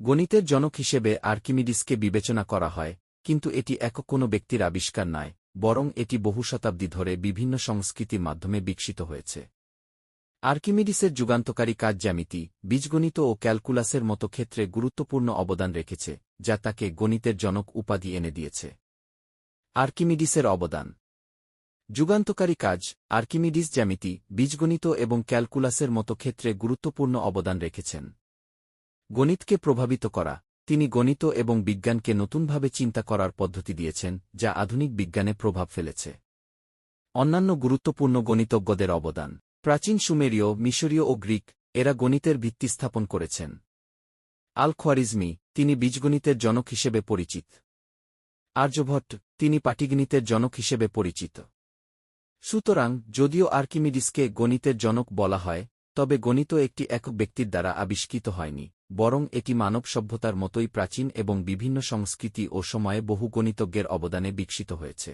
গণিতের জনক হিসেবে আর্কিমিডিসকে বিবেচনা করা হয়, কিন্তু এটি একক কোনো ব্যক্তির আবিষ্কার নয়, বরং এটি বহু শতাব্দী ধরে বিভিন্ন সংস্কৃতির মাধ্যমে বিকশিত হয়েছে। আর্কিমিডিসের যুগান্তকারী কাজ জ্যামিতি, বীজগণিত ও ক্যালকুলাসের মতো ক্ষেত্রে গুরুত্বপূর্ণ অবদান রেখেছে, যা তাকে গণিতের জনক উপাধি এনে দিয়েছে। আর্কিমিডিসের অবদান। যুগান্তকারী কাজ, আর্কিমিডিস জ্যামিতি, বীজগণিত এবং ক্যালকুলাসের মতো ক্ষেত্রে গুরুত্বপূর্ণ অবদান রেখেছেন। গণিতকে প্রভাবিত করা। তিনি গণিত এবং বিজ্ঞানকে নতুনভাবে চিন্তা করার পদ্ধতি দিয়েছেন, যা আধুনিক বিজ্ঞানে প্রভাব ফেলেছে। অন্যান্য গুরুত্বপূর্ণ গণিতজ্ঞদের অবদান। প্রাচীন সুমেরীয়, মিশরীয় ও গ্রিক, এরা গণিতের ভিত্তি স্থাপন করেছেন। আল খোয়ারিজমি তিনি বীজগণিতের জনক হিসেবে পরিচিত। আর্যভট্ট, তিনি পাটিগণিতের জনক হিসেবে পরিচিত। সুতরাং, যদিও আর্কিমিডিসকে গণিতের জনক বলা হয়, তবে গণিত একটি একক ব্যক্তির দ্বারা আবিষ্কৃত হয়নি। বরং এটি মানব সভ্যতার মতোই প্রাচীন এবং বিভিন্ন সংস্কৃতি ও সময়ে বহু গণিতজ্ঞের অবদানে বিকশিত হয়েছে।